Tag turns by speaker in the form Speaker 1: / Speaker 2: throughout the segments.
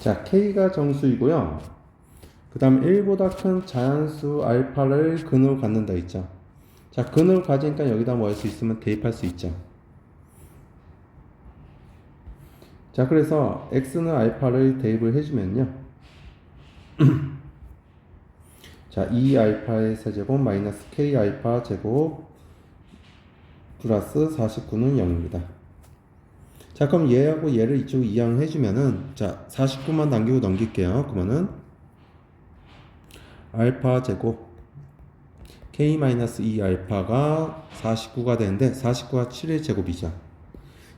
Speaker 1: 자, K가 정수이고요. 그 다음 1보다 큰 자연수 알파를 근으로 갖는다 있죠. 자, 근으로 가지니까 여기다 뭐 할 수 있으면 대입할 수 있죠. 자, 그래서 x는 알파를 대입을 해주면요. 자, 2 알파의 세제곱 마이너스 k 알파 제곱 플러스 49는 0입니다. 자, 그럼 얘하고 얘를 이쪽 이항 해주면은 자, 49만 남기고 넘길게요. 그러면은 알파 제곱 k 마이너스 2 알파가 49가 되는데 49가 7의 제곱이죠.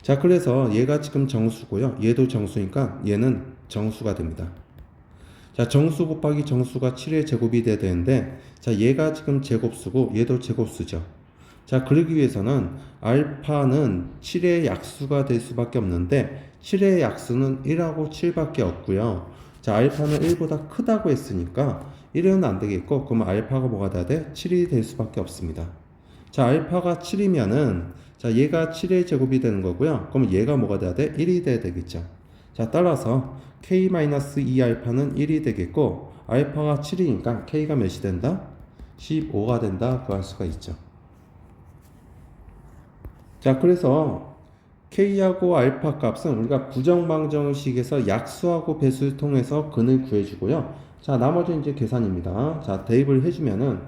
Speaker 1: 자, 그래서 얘가 지금 정수고요. 얘도 정수니까 얘는 정수가 됩니다. 자, 정수 곱하기 정수가 7의 제곱이 돼야 되는데, 자, 얘가 지금 제곱수고, 얘도 제곱수죠. 자, 그러기 위해서는 알파는 7의 약수가 될 수밖에 없는데, 7의 약수는 1하고 7밖에 없고요. 자, 알파는 1보다 크다고 했으니까, 1은 안 되겠고, 그러면 알파가 뭐가 돼야 돼? 7이 될 수밖에 없습니다. 자, 알파가 7이면은, 자, 얘가 7의 제곱이 되는 거고요. 그럼 얘가 뭐가 돼야 돼? 1이 돼야 되겠죠. 자, 따라서 k-2 알파는 1이 되겠고, 알파가 7이니까 k가 몇이 된다? 15가 된다. 구할 수가 있죠. 자, 그래서 k하고 알파 값은 우리가 부정방정식에서 약수하고 배수를 통해서 근을 구해주고요. 자, 나머지는 이제 계산입니다. 자, 대입을 해주면은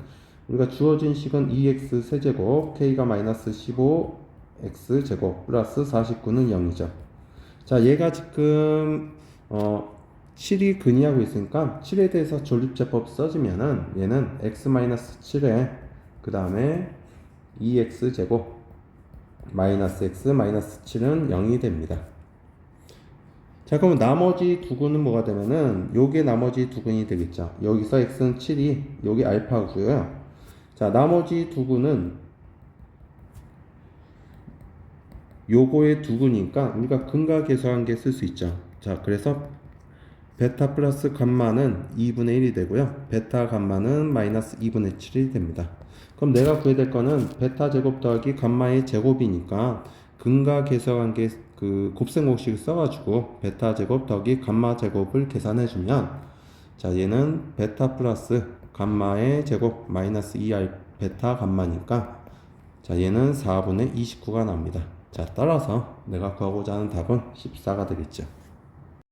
Speaker 1: 우리가 주어진 식은 2x 세제곱, k가 마이너스 15x 제곱 플러스 49는 0이죠. 자, 얘가 지금 어 7이 근이하고 있으니까 7에 대해서 조립제법 써주면은 얘는 x-7에 그 다음에 2x 제곱 마이너스 x 마이너스 7은 0이 됩니다. 자, 그럼 나머지 두 근은 뭐가 되면은 요게 나머지 두 근이 되겠죠. 여기서 x는 7이 여기 알파고요. 자, 나머지 두 근은 요거의 두 근이니까 우리가 근과 계수한 게 쓸 수 있죠. 자, 그래서 베타 플러스 감마는 2분의 1이 되고요. 베타 감마는 마이너스 2분의 7이 됩니다. 그럼 내가 구해야 될 거는 베타 제곱 더하기 감마의 제곱이니까 근과 계수한 게그 곱셈 공식을 써가지고 베타 제곱 더하기 감마 제곱을 계산해주면 자 얘는 베타 플러스 감마의 제곱 마이너스 2r 베타 감마니까 자 얘는 4분의 29가 납니다. 자 따라서 내가 구하고자 하는 답은 14가 되겠죠.